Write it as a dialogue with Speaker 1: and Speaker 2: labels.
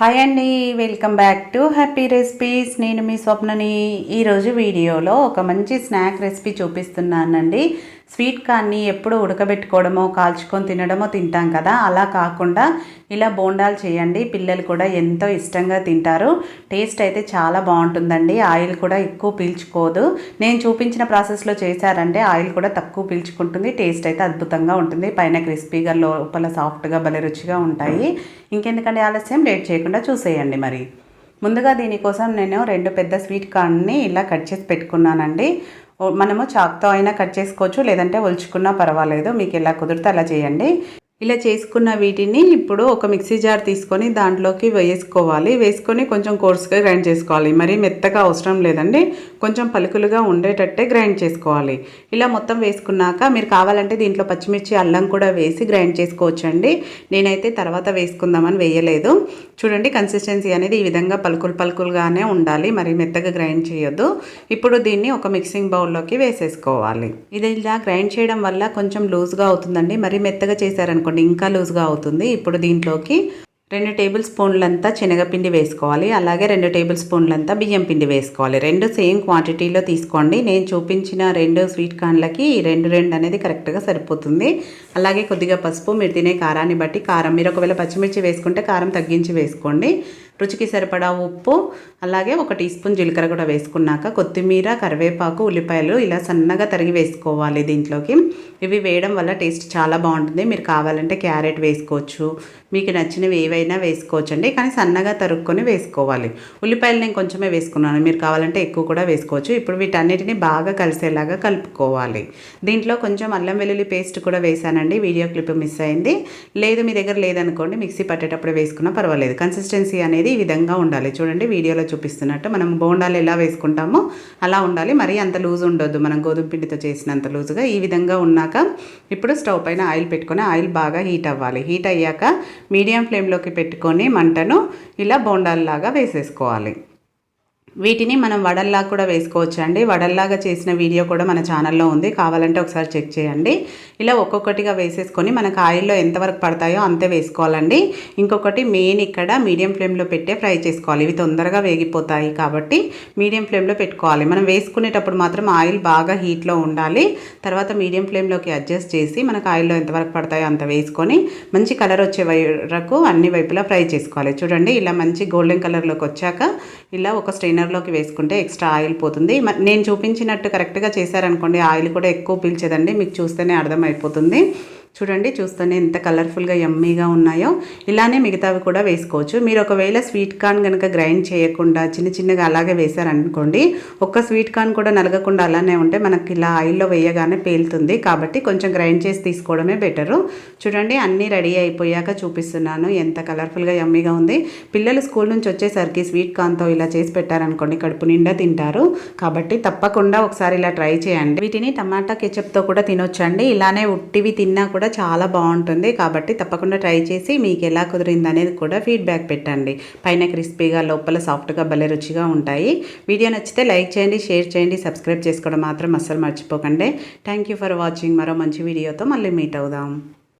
Speaker 1: hi అండి welcome back to happy recipes నేను మీ స్వప్నని ఈరోజు వీడియోలో ఒక మంచి స్నాక్ రెసిపీ చూపిస్తున్నానండి స్వీట్ కార్న్ని ఎప్పుడు ఉడకబెట్టుకోవడమో కాల్చుకొని తినడమో తింటాం కదా అలా కాకుండా ఇలా బోండాలు చేయండి పిల్లలు కూడా ఎంతో ఇష్టంగా తింటారు టేస్ట్ అయితే చాలా బాగుంటుందండి ఆయిల్ కూడా ఎక్కువ పీల్చుకోదు నేను చూపించిన ప్రాసెస్లో చేశారంటే ఆయిల్ కూడా తక్కువ పీల్చుకుంటుంది టేస్ట్ అయితే అద్భుతంగా ఉంటుంది పైన క్రిస్పీగా లోపల సాఫ్ట్గా భలే రుచిగా ఉంటాయి ఇంకెందుకంటే ఆలస్యం లేట్ చేయకుండా లేకుండా చూసేయండి మరి ముందుగా దీనికోసం నేను రెండు పెద్ద స్వీట్ కార్న్ని ఇలా కట్ చేసి పెట్టుకున్నానండి మనము చాక్తో అయినా కట్ చేసుకోవచ్చు లేదంటే ఒలుచుకున్నా పర్వాలేదు మీకు ఎలా కుదిరితే అలా చేయండి ఇలా చేసుకున్న వీటిని ఇప్పుడు ఒక మిక్సీ జార్ తీసుకొని దాంట్లోకి వేసుకోవాలి వేసుకొని కొంచెం కోర్స్గా గ్రైండ్ చేసుకోవాలి మరి మెత్తగా అవసరం లేదండి కొంచెం పలుకులుగా ఉండేటట్టే గ్రైండ్ చేసుకోవాలి ఇలా మొత్తం వేసుకున్నాక మీరు కావాలంటే దీంట్లో పచ్చిమిర్చి అల్లం కూడా వేసి గ్రైండ్ చేసుకోవచ్చండి నేనైతే తర్వాత వేసుకుందామని వేయలేదు చూడండి కన్సిస్టెన్సీ అనేది ఈ విధంగా పలుకులు పలుకులుగానే ఉండాలి మరి మెత్తగా గ్రైండ్ చేయొద్దు ఇప్పుడు దీన్ని ఒక మిక్సింగ్ బౌల్లోకి వేసేసుకోవాలి ఇది ఇలా గ్రైండ్ చేయడం వల్ల కొంచెం లూజ్గా అవుతుందండి మరి మెత్తగా చేశారనుకోండి ఇంకా లూజ్గా అవుతుంది ఇప్పుడు దీంట్లోకి రెండు టేబుల్ స్పూన్లంతా శనగపిండి వేసుకోవాలి అలాగే రెండు టేబుల్ స్పూన్లంతా బియ్యం పిండి వేసుకోవాలి రెండు సేమ్ క్వాంటిటీలో తీసుకోండి నేను చూపించిన రెండు స్వీట్ కార్న్లకి రెండు రెండు అనేది కరెక్ట్గా సరిపోతుంది అలాగే కొద్దిగా పసుపు మీరు తినే కారాన్ని బట్టి కారం మీరు ఒకవేళ పచ్చిమిర్చి వేసుకుంటే కారం తగ్గించి వేసుకోండి రుచికి సరిపడా ఉప్పు అలాగే ఒక టీ స్పూన్ జీలకర్ర కూడా వేసుకున్నాక కొత్తిమీర కరివేపాకు ఉల్లిపాయలు ఇలా సన్నగా తరిగి వేసుకోవాలి దీంట్లోకి ఇవి వేయడం వల్ల టేస్ట్ చాలా బాగుంటుంది మీరు కావాలంటే క్యారెట్ వేసుకోవచ్చు మీకు నచ్చినవి ఏవైనా వేసుకోవచ్చు అండి కానీ సన్నగా తరుక్కొని వేసుకోవాలి ఉల్లిపాయలు నేను కొంచెమే వేసుకున్నాను మీరు కావాలంటే ఎక్కువ కూడా వేసుకోవచ్చు ఇప్పుడు వీటన్నిటిని బాగా కలిసేలాగా కలుపుకోవాలి దీంట్లో కొంచెం అల్లం వెల్లుల్లి పేస్ట్ కూడా వేసానండి వీడియో క్లిప్ మిస్ అయింది లేదు మీ దగ్గర లేదనుకోండి మిక్సీ పట్టేటప్పుడు వేసుకున్నా పర్వాలేదు కన్సిస్టెన్సీ అనేది అనేది ఈ విధంగా ఉండాలి చూడండి వీడియోలో చూపిస్తున్నట్టు మనం బోండాలు ఎలా వేసుకుంటామో అలా ఉండాలి మరీ అంత లూజ్ ఉండొద్దు మనం గోధుమ పిండితో చేసినంత లూజుగా ఈ విధంగా ఉన్నాక ఇప్పుడు స్టవ్ పైన ఆయిల్ పెట్టుకొని ఆయిల్ బాగా హీట్ అవ్వాలి హీట్ అయ్యాక మీడియం ఫ్లేమ్లోకి పెట్టుకొని మంటను ఇలా బోండాలలాగా వేసేసుకోవాలి వీటిని మనం వడల్లా కూడా వేసుకోవచ్చు అండి వడల్లాగా చేసిన వీడియో కూడా మన ఛానల్లో ఉంది కావాలంటే ఒకసారి చెక్ చేయండి ఇలా ఒక్కొక్కటిగా వేసేసుకొని మనకు ఆయిల్లో ఎంతవరకు పడతాయో అంతే వేసుకోవాలండి ఇంకొకటి మెయిన్ ఇక్కడ మీడియం ఫ్లేమ్లో పెట్టే ఫ్రై చేసుకోవాలి ఇవి తొందరగా వేగిపోతాయి కాబట్టి మీడియం ఫ్లేమ్లో పెట్టుకోవాలి మనం వేసుకునేటప్పుడు మాత్రం ఆయిల్ బాగా హీట్లో ఉండాలి తర్వాత మీడియం ఫ్లేమ్లోకి అడ్జస్ట్ చేసి మనకు ఆయిల్లో ఎంతవరకు పడతాయో అంత వేసుకొని మంచి కలర్ వచ్చే వరకు అన్ని వైపులా ఫ్రై చేసుకోవాలి చూడండి ఇలా మంచి గోల్డెన్ కలర్లోకి వచ్చాక ఇలా ఒక స్ట్రైనర్ కర్డ్లోకి వేసుకుంటే ఎక్స్ట్రా ఆయిల్ పోతుంది నేను చూపించినట్టు కరెక్ట్గా చేశారనుకోండి ఆయిల్ కూడా ఎక్కువ పీల్చేదండి మీకు చూస్తేనే అర్థమైపోతుంది చూడండి చూస్తూనే ఎంత కలర్ఫుల్గా యమ్మీగా ఉన్నాయో ఇలానే మిగతావి కూడా వేసుకోవచ్చు మీరు ఒకవేళ స్వీట్ కార్న్ కనుక గ్రైండ్ చేయకుండా చిన్న చిన్నగా అలాగే వేశారనుకోండి ఒక్క స్వీట్ కార్న్ కూడా నలగకుండా అలానే ఉంటే మనకి ఇలా ఆయిల్లో వేయగానే పేలుతుంది కాబట్టి కొంచెం గ్రైండ్ చేసి తీసుకోవడమే బెటరు చూడండి అన్నీ రెడీ అయిపోయాక చూపిస్తున్నాను ఎంత కలర్ఫుల్గా యమ్మీగా ఉంది పిల్లలు స్కూల్ నుంచి వచ్చేసరికి స్వీట్ కార్న్తో ఇలా చేసి పెట్టారనుకోండి కడుపు నిండా తింటారు కాబట్టి తప్పకుండా ఒకసారి ఇలా ట్రై చేయండి వీటిని టమాటా కెచప్తో కూడా తినొచ్చండి ఇలానే ఉట్టివి తిన్నా కూడా కూడా చాలా బాగుంటుంది కాబట్టి తప్పకుండా ట్రై చేసి మీకు ఎలా కుదిరింది అనేది కూడా ఫీడ్బ్యాక్ పెట్టండి పైన క్రిస్పీగా లోపల సాఫ్ట్గా భలే రుచిగా ఉంటాయి వీడియో నచ్చితే లైక్ చేయండి షేర్ చేయండి సబ్స్క్రైబ్ చేసుకోవడం మాత్రం అస్సలు మర్చిపోకండి థ్యాంక్ ఫర్ వాచింగ్ మరో మంచి వీడియోతో మళ్ళీ మీట్ అవుదాం